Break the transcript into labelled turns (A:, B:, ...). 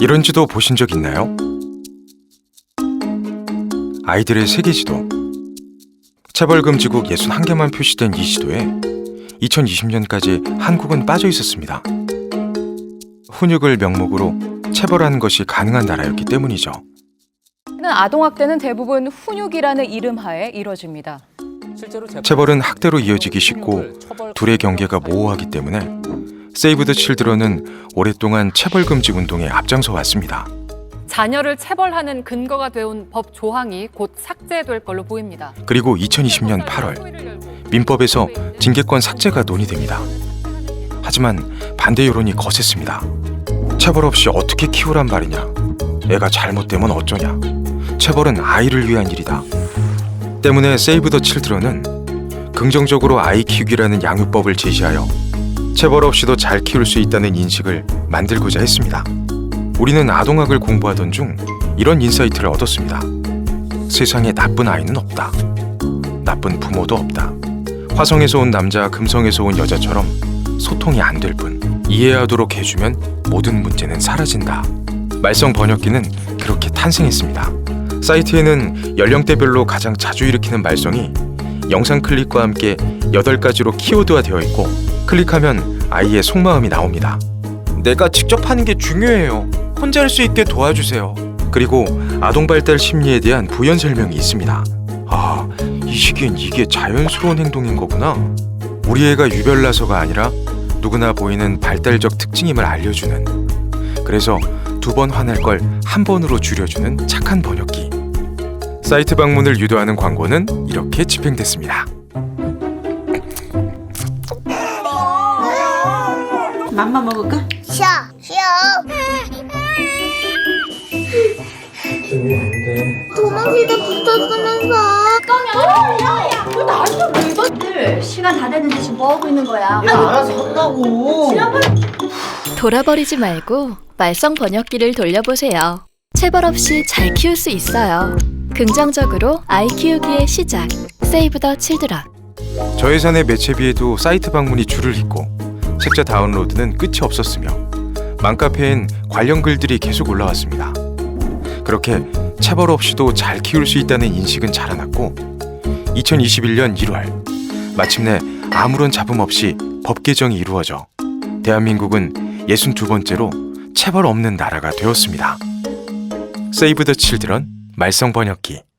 A: 이런 지도 보신 적 있나요? 아이들의 세계 지도. 체벌금지국 61개만 표시된 이 지도에 2020년까지 한국은 빠져 있었습니다. 훈육을 명목으로 체벌하는 것이 가능한 나라였기 때문이죠.
B: 아동학대는 대부분 훈육이라는 이름 하에 이뤄집니다.
A: 체벌은 학대로 이어지기 쉽고 둘의 경계가 모호하기 때문에 세이브 더 칠드런은 오랫동안 체벌 금지 운동에 앞장서 왔습니다.
C: 자녀를 체벌하는 근거가 되온 법 조항이 곧 삭제될 걸로 보입니다.
A: 그리고 2020년 8월 민법에서 징계권 삭제가 논의됩니다. 하지만 반대 여론이 거셌습니다. 체벌 없이 어떻게 키우란 말이냐? 애가 잘못되면 어쩌냐? 체벌은 아이를 위한 일이다. 때문에 세이브 더 칠드런은 긍정적으로 아이 키우기라는 양육법을 제시하여 체벌 없이도 잘 키울 수 있다는 인식을 만들고자 했습니다. 우리는 아동학을 공부하던 중 이런 인사이트를 얻었습니다. 세상에 나쁜 아이는 없다. 나쁜 부모도 없다. 화성에서 온 남자, 금성에서 온 여자처럼 소통이 안 될 뿐. 이해하도록 해주면 모든 문제는 사라진다. 말썽 번역기는 그렇게 탄생했습니다. 사이트에는 연령대별로 가장 자주 일으키는 말썽이 영상 클릭과 함께 8가지로 키워드화 되어 있고 클릭하면 아이의 속마음이 나옵니다. 내가 직접 하는 게 중요해요. 혼자 할 수 있게 도와주세요. 그리고 아동 발달 심리에 대한 부연 설명이 있습니다. 아, 이 시기엔 이게 자연스러운 행동인 거구나. 우리 애가 유별나서가 아니라 누구나 보이는 발달적 특징임을 알려주는. 그래서 두 번 화낼 걸 한 번으로 줄여주는 착한 번역기. 사이트 방문을 유도하는 광고는 이렇게 집행됐습니다.
D: 맘마 먹을까?
E: 쉬어 쉬어 도망치다 붙었으면서
F: 시간 다 됐는데 지금 뭐 하고 있는 거야?
D: 알아서 한다고.
G: 돌아버리지 말고 말썽 번역기를 돌려보세요. 체벌 없이 잘 키울 수 있어요. 긍정적으로 아이 키우기의 시작. 세이브 더 칠드런.
A: 저 예산의 매체비에도 사이트 방문이 줄을 잇고 책자 다운로드는 끝이 없었으며 맘카페엔 관련 글들이 계속 올라왔습니다. 그렇게 체벌 없이도 잘 키울 수 있다는 인식은 자라났고 2021년 1월 마침내 아무런 잡음 없이 법 개정이 이루어져 대한민국은 62번째로 체벌 없는 나라가 되었습니다. 세이브 더 칠드런 말썽 번역기